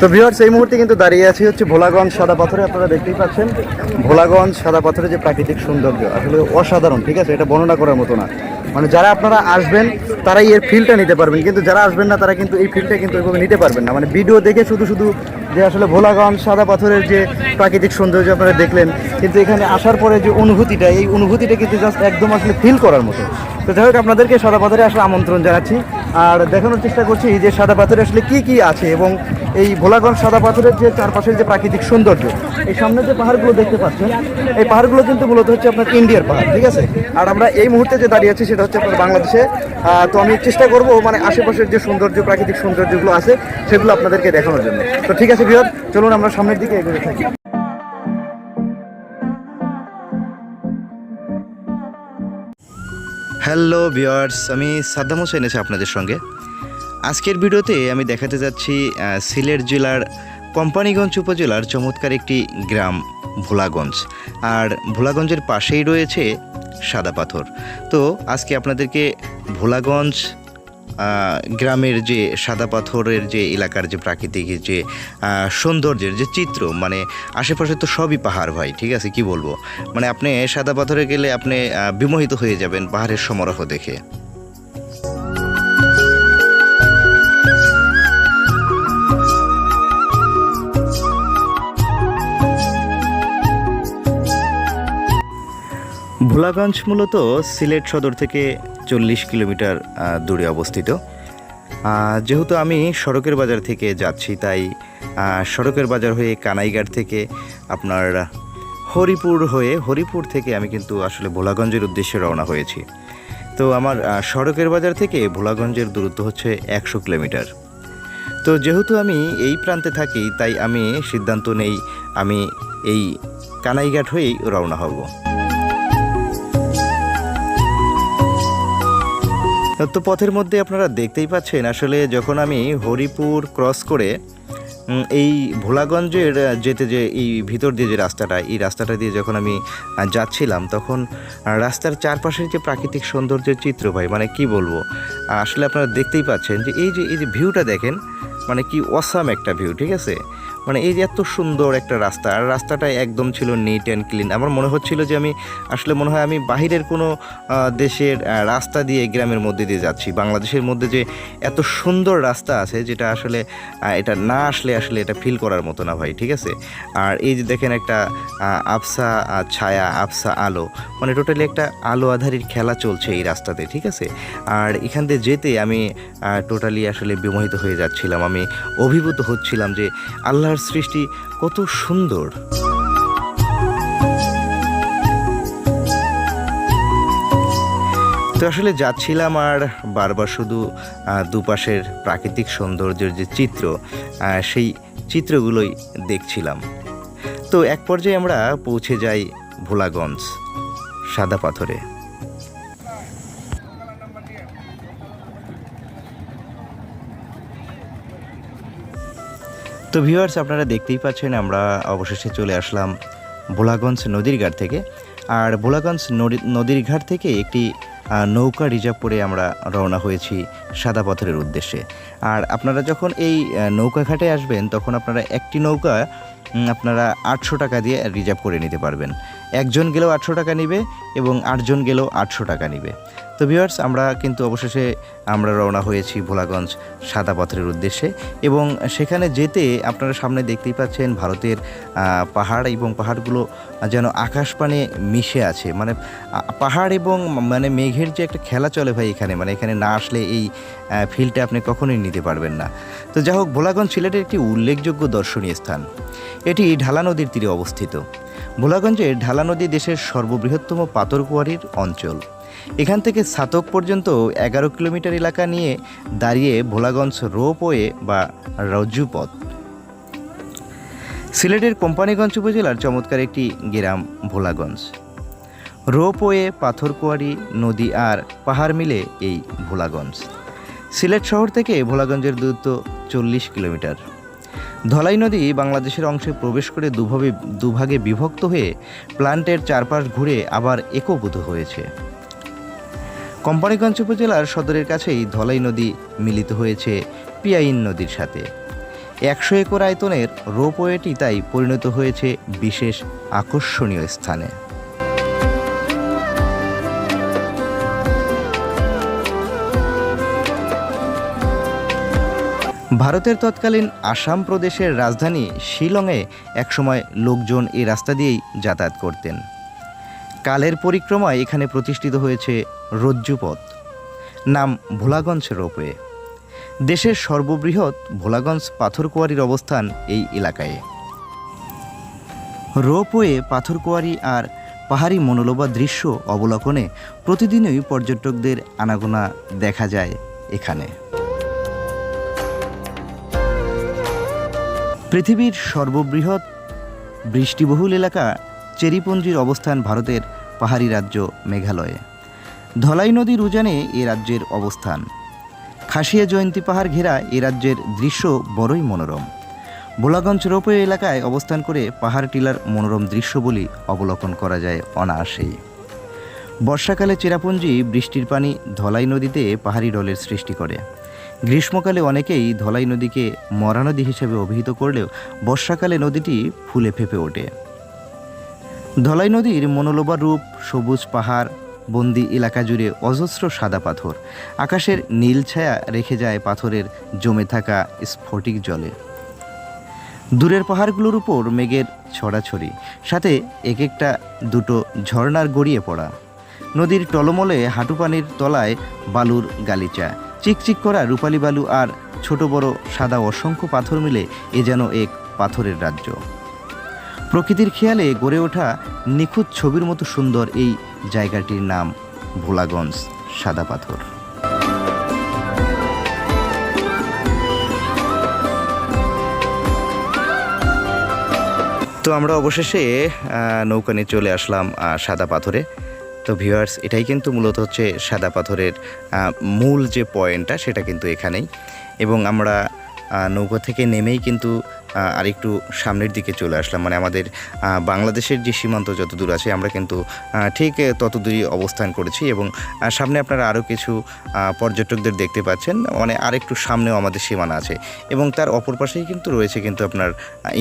তো ভিউয়ার্স এই মুহূর্তে কিন্তু দাঁড়িয়ে আছি হচ্ছে ভোলাগঞ্জ সাদা পাথরে। আপনারা দেখতেই পাচ্ছেন, ভোলাগঞ্জ সাদা পাথরে যে প্রাকৃতিক সৌন্দর্য, আসলে অসাধারণ, ঠিক আছে? এটা বর্ণনা করার মতো না। মানে যারা আপনারা আসবেন, তারাই এর ফিলটা নিতে পারবেন। কিন্তু যারা আসবেন না, তারা কিন্তু এই ফিলটা কিন্তু ওইভাবে নিতে পারবেন না। মানে ভিডিও দেখে শুধু শুধু যে আসলে ভোলাগঞ্জ সাদা পাথরের যে প্রাকৃতিক সৌন্দর্য আপনারা দেখলেন, কিন্তু এখানে আসার পরে যে অনুভূতিটা, এই অনুভূতিটা কিন্তু জাস্ট একদম আসলে ফিল করার মতো। তো যাই হোক, আপনাদেরকে সাদা পাথরে আসলে আমন্ত্রণ জানাচ্ছি। আর দেখানোর চেষ্টা করছি যে সাদা পাথরে আসলে কি কি আছে এবং এই ভোলাগঞ্জ সাদা পাথরের যে চারপাশের যে প্রাকৃতিক সৌন্দর্য, এই সামনে যে পাহাড়গুলো দেখতে পাচ্ছেন, এই পাহাড়গুলো কিন্তু মূলত হচ্ছে আপনার ইন্ডিয়ার পাহাড়, ঠিক আছে? আর আমরা এই মুহূর্তে যে দাঁড়িয়ে আছি সেটা হচ্ছে আপনার বাংলাদেশে। তো আমি চেষ্টা করব মানে আশেপাশের যে সৌন্দর্য, প্রাকৃতিক সৌন্দর্যগুলো আছে, সেগুলো আপনাদেরকে দেখানোর জন্য। তো ঠিক আছে বিহার চলুন আমরা সামনের দিকে এগোতে থাকি। হ্যালো ভিওয়ার্স আমি সাদ্দাম হোসেন এসে আপনাদের সঙ্গে। আজকের ভিডিওতে আমি দেখাতে যাচ্ছি সিলেট জেলার কোম্পানিগঞ্জ উপজেলার চমৎকার একটি গ্রাম, ভোলাগঞ্জ। আর ভোলাগঞ্জের পাশেই রয়েছে সাদা পাথর। তো আজকে আপনাদেরকে ভোলাগঞ্জ গ্রামের যে সাদা পাথরের যে এলাকার যে প্রাকৃতিক যে সৌন্দর্যের যে চিত্র মানে আশেপাশে তো সবই পাহাড় ভাই, ঠিক আছে? কি বলব? মানে আপনি সাদা পাথরে গেলে আপনি বিমোহিত হয়ে যাবেন পাহাড়ের সমারোহ দেখে। ভোলাগঞ্জ মূলত সিলেট সদর থেকে চল্লিশ কিলোমিটার দূরে অবস্থিত। যেহেতু আমি সড়কের বাজার থেকে যাচ্ছি, তাই সড়কের বাজার হয়ে কানাইঘাট থেকে আপনার হরিপুর হয়ে, হরিপুর থেকে আমি কিন্তু আসলে ভোলাগঞ্জের উদ্দেশ্যে রওনা হয়েছি। তো আমার সড়কের বাজার থেকে ভোলাগঞ্জের দূরত্ব হচ্ছে একশো কিলোমিটার। তো যেহেতু আমি এই প্রান্তে থাকি, তাই আমি সিদ্ধান্ত নেই আমি এই কানাইঘাট হয়েই রওনা হব। তো পথের মধ্যে আপনারা দেখতেই পাচ্ছেন, আসলে যখন আমি হরিপুর ক্রস করে এই ভোলাগঞ্জের যেতে যে, এই ভিতর দিয়ে যে রাস্তাটা, এই রাস্তাটা দিয়ে যখন আমি যাচ্ছিলাম, তখন রাস্তার চারপাশের যে প্রাকৃতিক সৌন্দর্যের চিত্র ভাই মানে কি বলব? আসলে আপনারা দেখতেই পাচ্ছেন যে, এই যে এই যে ভিউটা দেখেন মানে কি অসাম একটা ভিউ ঠিক আছে? মানে এই যে এত সুন্দর একটা রাস্তা, আর রাস্তাটা একদম ছিল নিট অ্যান্ড ক্লিন আমার মনে হচ্ছিল যে আমি আসলে মনে হয় আমি বাহিরের কোনো দেশের রাস্তা দিয়ে গ্রামের মধ্যে দিয়ে যাচ্ছি। বাংলাদেশের মধ্যে যে এত সুন্দর রাস্তা আছে, যেটা আসলে এটা না আসলে আসলে এটা ফিল করার মতো না ভাই, ঠিক আছে? আর এই যে দেখেন একটা আবসা ছায়া আবসা আলো মানে টোটালি একটা আলো আধারির খেলা চলছে এই রাস্তাতে, ঠিক আছে? আর এখান দিয়ে যেতে আমি টোটালি আসলে বিমোহিত হয়ে যাচ্ছিলাম। আমি অভিভূত হচ্ছিলাম যে আল্লাহর সৃষ্টি কত সুন্দর। তো আসলে যাচ্ছিলাম আর বারবার শুধু দুপাশের প্রাকৃতিক সৌন্দর্যের যে চিত্র সেই চিত্রগুলোই দেখছিলাম। তো এক পর্যায়ে আমরা পৌঁছে যাই ভোলাগঞ্জ সাদা পাথরে। তো ভিউয়ার্স আপনারা দেখতেই পাচ্ছেন, আমরা অবশেষে চলে আসলাম ভোলাগঞ্জ নদীর ঘাট থেকে। আর ভোলাগঞ্জ নদী- নদীর ঘাট থেকে একটি নৌকা রিজার্ভ করে আমরা রওনা হয়েছি সাদা পথরের উদ্দেশ্যে। আর আপনারা যখন এই নৌকা ঘাটে আসবেন, তখন আপনারা একটি নৌকা আপনারা আটশো টাকা দিয়ে রিজার্ভ করে নিতে পারবেন। একজন গেলেও আটশো টাকা নিবে এবং আটজন গেলেও আটশো টাকা নিবে। তো ভিউয়ার্স, আমরা কিন্তু অবশেষে আমরা রওনা হয়েছি ভোলাগঞ্জ সাদা পথরের উদ্দেশ্যে এবং সেখানে যেতে আপনারা সামনে দেখতেই পাচ্ছেন ভারতের পাহাড় এবং পাহাড়গুলো যেন আকাশপানে মিশে আছে। মানে পাহাড় এবং মানে মেঘের যে একটা খেলা চলে ভাই এখানে মানে এখানে না আসলে এই ফিলটা আপনি কখনোই নিতে পারবেন না। তো যাই হোক, ভোলাগঞ্জ সিলেটের একটি উল্লেখযোগ্য দর্শনীয় স্থান। এটি ঢালা নদীর তীরে অবস্থিত। ভোলাগঞ্জের ঢালা নদী দেশের সর্ববৃহত্তম পাথরকুয়ারির অঞ্চল। এখান থেকে সাতক পর্যন্ত এগারো কিলোমিটার এলাকা নিয়ে দাঁড়িয়ে ভোলাগঞ্জ রোপওয়ে বা রজ্জুপথ। সিলেটের কোম্পানিগঞ্জ উপজেলার চমৎকার একটি গ্রাম, ভোলাগঞ্জ। রোপওয়ে, পাথরকুয়ারি, নদী আর পাহাড় মিলে এই ভোলাগঞ্জ। সিলেট শহর থেকে ভোলাগঞ্জের দূরত্ব চল্লিশ কিলোমিটার। ধলাই নদী বাংলাদেশের অংশে প্রবেশ করে দুভাবে দুভাগে বিভক্ত হয়ে প্লান্টের চারপাশ ঘুরে আবার একীভূত হয়েছে। কোম্পানিগঞ্জ উপজেলার সদরের কাছেই ধলাই নদী মিলিত হয়েছে পিয়াইন নদীর সাথে। একশো একর আয়তনের রোপওয়েটি তাই পরিণত হয়েছে বিশেষ আকর্ষণীয় স্থানে। ভারতের তৎকালীন আসাম প্রদেশের রাজধানী শিলংয়ে একসময় লোকজন এই রাস্তা দিয়েই যাতায়াত করতেন। কালের পরিক্রমায় এখানে প্রতিষ্ঠিত হয়েছে রজ্জুপথ, নাম ভোলাগঞ্জ রোপওয়ে। দেশের সর্ববৃহৎ ভোলাগঞ্জ পাথরকুয়ারির অবস্থান এই এলাকায়। রোপওয়ে, পাথরকুয়ারি আর পাহাড়ি মনোলোভা দৃশ্য অবলোকনে প্রতিদিনই পর্যটকদের আনাগোনা দেখা যায় এখানে। পৃথিবীর সর্ববৃহৎ বৃষ্টিবহুল এলাকা চেরিপঞ্জির অবস্থান ভারতের পাহাড়ি রাজ্য মেঘালয়ে। ধলাই নদীর উজানে এ রাজ্যের অবস্থান। খাসিয়া জয়ন্তী পাহাড় ঘেরা এ রাজ্যের দৃশ্য বড়ই মনোরম। ভোলাগঞ্জ রোপওয়ে এলাকায় অবস্থান করে পাহাড় টিলার মনোরম দৃশ্য বলি অবলোকন করা যায় অনায়াসেই। বর্ষাকালে চেরাপুঞ্জি বৃষ্টির পানি ধলাই নদীতে পাহাড়ি ঢলের সৃষ্টি করে। গ্রীষ্মকালে অনেকেই ধলাই নদীকে মরা নদী হিসেবে অভিহিত করলেও বর্ষাকালে নদীটি ফুলে ফেঁপে ওঠে। ধলাই নদীর মনোলোবা রূপ, সবুজ পাহাড়, বন্দি এলাকা জুড়ে অজস্র সাদা পাথর। আকাশের নীল ছায়া রেখে যায় পাথরের জমে থাকা স্ফটিক জলে। দূরের পাহাড়গুলোর উপর মেঘের ছড়াছড়ি, সাথে এক একটা দুটো ঝর্ণার গড়িয়ে পড়া। নদীর টলমলে হাঁটু পানির তলায় বালুর গালিচা। চিকচিক করা রূপালি বালু আর ছোট বড় সাদা অসংখ্য পাথর মিলে এ যেন এক পাথরের রাজ্য। প্রকৃতির খেয়ালে গড়ে ওঠা নিখুঁত ছবির মতো সুন্দর এই জায়গাটির নাম ভোলাগঞ্জ সাদা পাথর। তো আমরা অবশেষে নৌকা নিয়ে চলে আসলাম সাদা পাথরে। তো ভিউয়ার্স, এটাই কিন্তু মূলত হচ্ছে সাদা পাথরের মূল যে পয়েন্টটা, সেটা কিন্তু এখানেই। এবং আমরা নৌকা থেকে নেমেই কিন্তু আহ, আরেকটু সামনের দিকে চলে আসলাম। মানে আমাদের বাংলাদেশের যে সীমান্ত যত দূর আছে আমরা কিন্তু ঠিক তত দূরই অবস্থান করেছি এবং সামনে আপনারা আরও কিছু পর্যটকদের দেখতে পাচ্ছেন। মানে আরেকটু সামনেও আমাদের সীমানা আছে এবং তার অপর পাশেই কিন্তু রয়েছে কিন্তু আপনার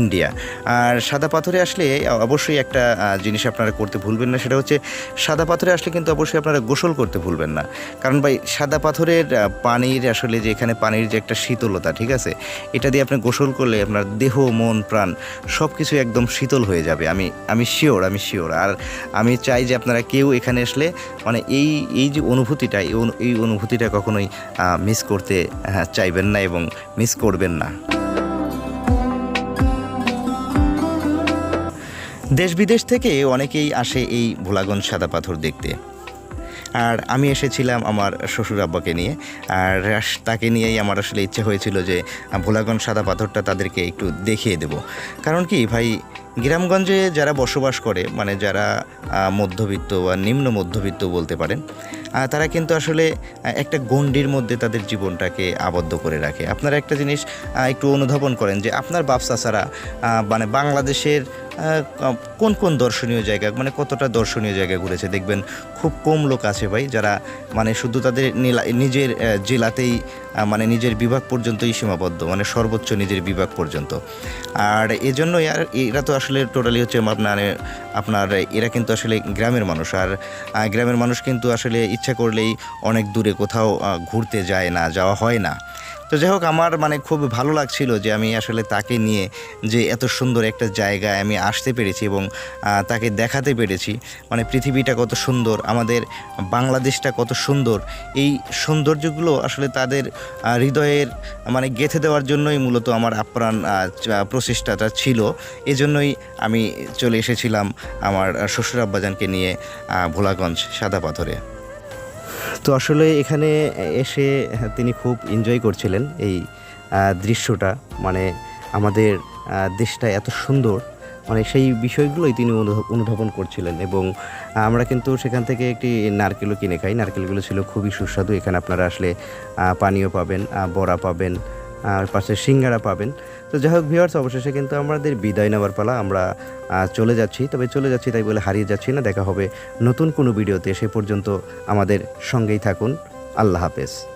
ইন্ডিয়া। আর সাদা পাথরে আসলে অবশ্যই একটা জিনিস আপনারা করতে ভুলবেন না সেটা হচ্ছে সাদা পাথরে আসলে কিন্তু অবশ্যই আপনারা গোসল করতে ভুলবেন না। কারণ ভাই সাদা পাথরের পানির আসলে যে এখানে পানির যে একটা শীতলতা ঠিক আছে? এটা দিয়ে আপনি গোসল করলে আপনার দেহ, মন, প্রাণ সব কিছু একদম শীতল হয়ে যাবে। আমি আমি শিওর আমি শিওর আর আমি চাই যে আপনারা কেউ এখানে আসলে মানে এই এই যে অনুভূতিটা, এই অনু- এই অনুভূতিটা কখনোই মিস করতে চাইবেন না এবং মিস করবেন না। দেশ বিদেশ থেকে অনেকেই আসে এই ভোলাগঞ্জ সাদা পাথর দেখতে। আর আমি এসেছিলাম আমার শ্বশুর আব্বাকে নিয়ে। আর তাকে নিয়েই আমার আসলে ইচ্ছে হয়েছিল যে ভোলাগঞ্জ সাদা পাথরটা তাদেরকে একটু দেখিয়ে দেব। কারণ কি ভাই, গ্রামগঞ্জে যারা বসবাস করে মানে যারা মধ্যবিত্ত বা নিম্ন মধ্যবিত্ত বলতে পারেন তারা কিন্তু আসলে একটা গণ্ডির মধ্যে তাদের জীবনটাকে আবদ্ধ করে রাখে। আপনারা একটা জিনিস একটু অনুধাবন করেন যে, আপনার বাপসা ছাড়া মানে বাংলাদেশের কোন কোন দর্শনীয় জায়গা মানে কতটা দর্শনীয় জায়গা ঘুরেছে? দেখবেন খুব কম লোক আছে ভাই, যারা মানে শুধু তাদের নিজের জেলাতেই মানে নিজের বিভাগ পর্যন্তই সীমাবদ্ধ মানে সর্বোচ্চ নিজের বিভাগ পর্যন্ত। আর এজন্যই আর এরা তো আসলে টোটালি হচ্ছে আপনার আপনার, এরা কিন্তু আসলে গ্রামের মানুষ। আর গ্রামের মানুষ কিন্তু আসলে ইচ্ছা করলেই অনেক দূরে কোথাও ঘুরতে যায় না, যাওয়া হয় না। তো যাই হোক, আমার মানে খুব ভালো লাগছিল যে আমি আসলে তাকে নিয়ে যে এত সুন্দর একটা জায়গায় আমি আসতে পেরেছি এবং তাকে দেখাতে পেরেছি। মানে পৃথিবীটা কত সুন্দর, আমাদের বাংলাদেশটা কত সুন্দর। এই সৌন্দর্যগুলো আসলে তাদের হৃদয়ের মানে গেঁথে দেওয়ার জন্যই মূলত আমার আপ্রাণ প্রচেষ্টাটা ছিল। এজন্যই আমি চলে এসেছিলাম আমার শ্বশুর আব্বাজানকে নিয়ে ভোলাগঞ্জ সাদা পাথরে। তো আসলে এখানে এসে তিনি খুব এনজয় করছিলেন এই দৃশ্যটা। মানে আমাদের দেশটা এত সুন্দর। মানে সেই বিষয়গুলোই তিনি অনুধ- অনুধাবন করছিলেন এবং আমরা কিন্তু সেখান থেকে একটি নারকেলও কিনে খাই। নারকেলগুলো ছিল খুবই সুস্বাদু। এখানে আপনারা আসলে পানীয় পাবেন বড়া পাবেন আর পাশে সিঙ্গারা পাবেন। তো যাই হোক ভিওয়ার্স অবশেষে কিন্তু আমাদের বিদায় নেওয়ার পালা আমরা চলে যাচ্ছি। তবে চলে যাচ্ছি তাই বলে হারিয়ে যাচ্ছি না। দেখা হবে নতুন কোনো ভিডিওতে। সে পর্যন্ত আমাদের সঙ্গেই থাকুন। আল্লাহ হাফেজ।